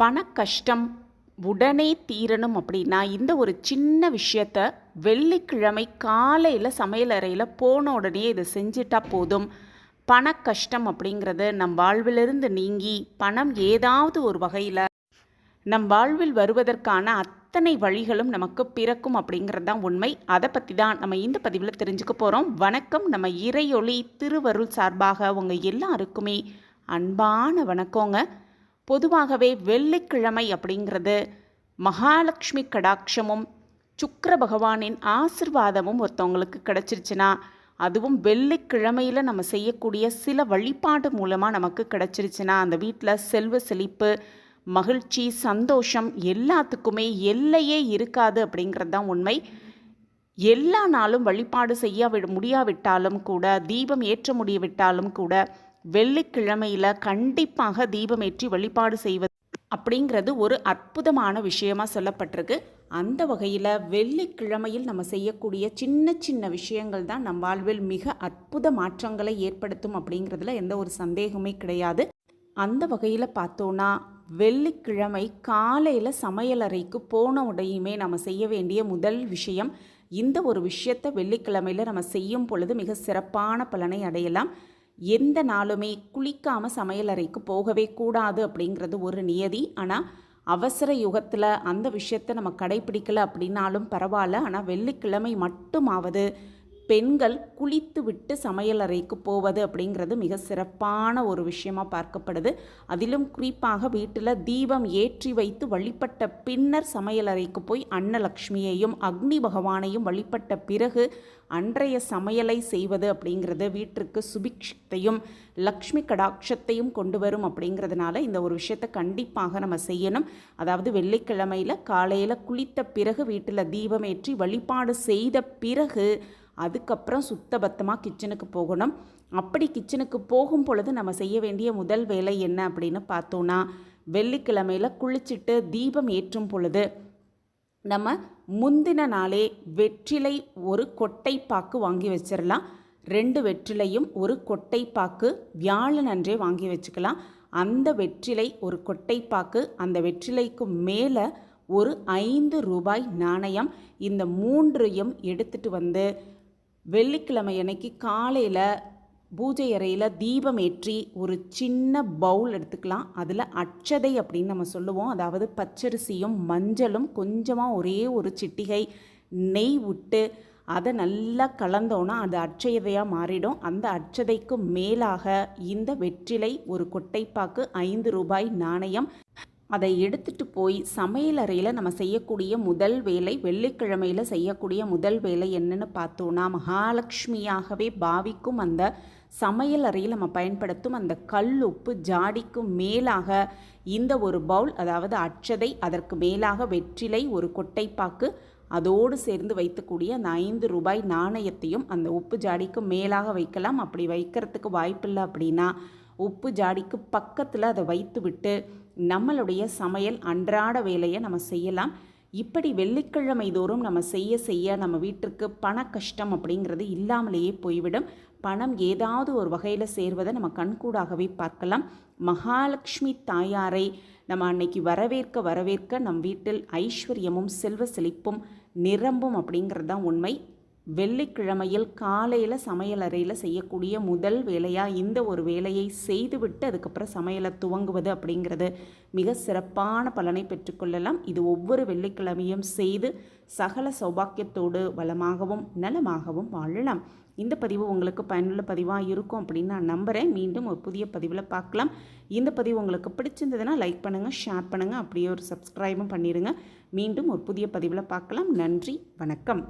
பண கஷ்டம் உடனே தீரணும் அப்படின்னா இந்த ஒரு சின்ன விஷயத்த வெள்ளிக்கிழமை காலையில் சமையலறையில் போன உடனே இதை செஞ்சிட்டா போதும். பண கஷ்டம் அப்படிங்கிறது நம் வாழ்விலிருந்து நீங்கி பணம் ஏதாவது ஒரு வகையில் நம் வாழ்வில் வருவதற்கான அத்தனை வழிகளும் நமக்கு பிறக்கும் அப்படிங்கிறது தான் உண்மை. அதை பற்றி தான் நம்ம இந்த பதிவில் தெரிஞ்சுக்க போகிறோம் வணக்கம். நம்ம இறையொளி திருவருள் சார்பாக உங்கள் எல்லாருக்குமே அன்பான வணக்கங்க. பொதுவாகவே வெள்ளிக்கிழமை அப்படிங்கிறது மகாலட்சுமி கடாட்சமும் சுக்கர பகவானின் ஆசிர்வாதமும் ஒருத்தவங்களுக்கு கிடச்சிருச்சுன்னா அதுவும் வெள்ளிக்கிழமையில் நம்ம செய்யக்கூடிய சில வழிபாடு மூலமாக நமக்கு கிடச்சிருச்சுன்னா அந்த வீட்டில் செல்வ செழிப்பு மகிழ்ச்சி சந்தோஷம் எல்லாத்துக்குமே எல்லையே இருக்காது அப்படிங்கிறது தான் உண்மை. எல்லா நாளும் வழிபாடு செய்ய விட முடியாவிட்டாலும் கூட தீபம் ஏற்ற முடியவிட்டாலும் கூட வெள்ளிக்கிழமையில் கண்டிப்பாக தீபமேற்றி வழிபாடு செய்வது அப்படிங்கிறது ஒரு அற்புதமான விஷயமா சொல்லப்பட்டிருக்கு. அந்த வகையில் வெள்ளிக்கிழமையில் நம்ம செய்யக்கூடிய சின்ன சின்ன விஷயங்கள் தான் நம் வாழ்வில் மிக அற்புத மாற்றங்களை ஏற்படுத்தும் அப்படிங்கிறதுல எந்த ஒரு சந்தேகமே கிடையாது. அந்த வகையில் பார்த்தோன்னா வெள்ளிக்கிழமை காலையில் சமையலறைக்கு போன உடையுமே நம்ம செய்ய வேண்டிய முதல் விஷயம் இந்த ஒரு விஷயத்தை வெள்ளிக்கிழமையில் நம்ம செய்யும் பொழுது மிக சிறப்பான பலனை அடையலாம். எந்த நாளுமே குளிக்காமல் சமையலறைக்கு போகவே கூடாது அப்படிங்கிறது ஒரு நியதி. ஆனால் அவசர யுகத்தில் அந்த விஷயத்தை நம்ம கடைப்பிடிக்கலை அப்படின்னாலும் பரவாயில்ல. ஆனால் வெள்ளிக்கிழமை மட்டுமாவது பெண்கள் குளித்துவிட்டு சமையலறைக்கு போவது அப்படிங்கிறது மிக சிறப்பான ஒரு விஷயமாக பார்க்கப்படுது. அதிலும் குறிப்பாக வீட்டில் தீபம் ஏற்றி வைத்து வழிபட்ட பின்னர் சமையலறைக்கு போய் அன்னலக்ஷ்மியையும் அக்னி பகவானையும் வழிபட்ட பிறகு அன்றைய சமையலை செய்வது அப்படிங்கிறது வீட்டிற்கு சுபிக்ஷத்தையும் லக்ஷ்மி கடாட்சத்தையும் கொண்டு வரும் அப்படிங்கிறதுனால இந்த ஒரு விஷயத்தை கண்டிப்பாக நம்ம செய்யணும். அதாவது வெள்ளிக்கிழமையில் காலையில் குளித்த பிறகு வீட்டில் தீபம் ஏற்றி வழிபாடு செய்த பிறகு அதுக்கப்புறம் சுத்தபத்தமாக கிச்சனுக்கு போகணும். அப்படி கிச்சனுக்கு போகும் பொழுது நம்ம செய்ய வேண்டிய முதல் வேலை என்ன அப்படின்னு பார்த்தோன்னா வெள்ளிக்கிழமையில் குளிச்சுட்டு தீபம் ஏற்றும் பொழுது நம்ம முந்தின நாளே வெற்றிலை ஒரு கொட்டை பாக்கு வாங்கி வச்சிடலாம் ரெண்டு வெற்றிலையும் ஒரு கொட்டை பாக்கு வியாழன் அன்றே வாங்கி வச்சுக்கலாம். அந்த வெற்றிலை ஒரு கொட்டை பாக்கு அந்த வெற்றிலைக்கு மேலே ஒரு ஐந்து ரூபாய் நாணயம் இந்த மூன்றையும் எடுத்துட்டு வந்து வெள்ளிக்கிழமை அன்னைக்கு காலையில் பூஜை அறையில் தீபம் ஏற்றி ஒரு சின்ன பவுல் எடுத்துக்கலாம். அதில் அச்சதை அப்படின்னு நம்ம சொல்லுவோம். அதாவது பச்சரிசியும் மஞ்சளும் கொஞ்சமாக ஒரே ஒரு சிட்டிகை நெய் விட்டு அதை நல்லா கலந்தோன்னா அது அச்சதையாக மாறிடும். அந்த அச்சதைக்கு மேலாக இந்த வெற்றிலை ஒரு கொட்டைப்பாக்கு ஐந்து ரூபாய் நாணயம். அதை எடுத்துட்டு போய் சமையலறையில் நம்ம செய்யக்கூடிய முதல் வேலை வெள்ளிக்கிழமையில் செய்யக்கூடிய முதல் வேலை என்னென்னு பார்த்தோன்னா மகாலட்சுமியாகவே பாவிக்கும் அந்த சமையல் அறையில் நம்ம பயன்படுத்தும் அந்த கல் உப்பு ஜாடிக்கும் மேலாக இந்த ஒரு பவுல் அதாவது அச்சதை அதற்கு மேலாக வெற்றிலை ஒரு கொட்டைப்பாக்கு அதோடு சேர்ந்து வைத்துக்கூடிய அந்த ஐந்து ரூபாய் நாணயத்தையும் அந்த உப்பு ஜாடிக்கு மேலாக வைக்கலாம். அப்படி வைக்கிறதுக்கு வாய்ப்பில்லை அப்படின்னா உப்பு ஜாடிக்கு பக்கத்தில் அதை வைத்துவிட்டு நம்மளுடைய சமையல் அன்றாட வேலையை நம்ம செய்யலாம். இப்படி வெள்ளிக்கிழமை தோறும் நம்ம செய்ய செய்ய நம்ம வீட்டிற்கு பண கஷ்டம் அப்படிங்கிறது இல்லாமலேயே போய்விடும். பணம் ஏதாவது ஒரு வகையில் சேர்வதை நம்ம கண்கூடாகவே பார்க்கலாம். மகாலட்சுமி தாயாரை நம்ம அன்னைக்கு வரவேற்க வரவேற்க நம் வீட்டில் ஐஸ்வர்யமும் செல்வ செழிப்பும் நிரம்பும் அப்படிங்கிறது தான் உண்மை. வெள்ளிக்கிழமையில் காலையில் சமையலறையில் செய்யக்கூடிய முதல் வேலையாக இந்த ஒரு வேலையை செய்துவிட்டு அதுக்கப்புறம் சமையலை துவங்குவது அப்படிங்கிறது மிக சிறப்பான பலனை பெற்றுக்கொள்ளலாம். இது ஒவ்வொரு வெள்ளிக்கிழமையும் செய்து சகல சௌபாக்கியத்தோடு வளமாகவும் நலமாகவும் வாழலாம். இந்த பதிவு உங்களுக்கு பயனுள்ள பதிவாக இருக்கும் அப்படின்னு நான் நம்புகிறேன் மீண்டும் ஒரு புதிய பதிவில் பார்க்கலாம். இந்த பதிவு உங்களுக்கு பிடிச்சிருந்ததுன்னா லைக் பண்ணுங்கள் ஷேர் பண்ணுங்கள் அப்படியே ஒரு சப்ஸ்கிரைபும் பண்ணிடுங்க மீண்டும் ஒரு புதிய பதிவில் பார்க்கலாம். நன்றி வணக்கம்.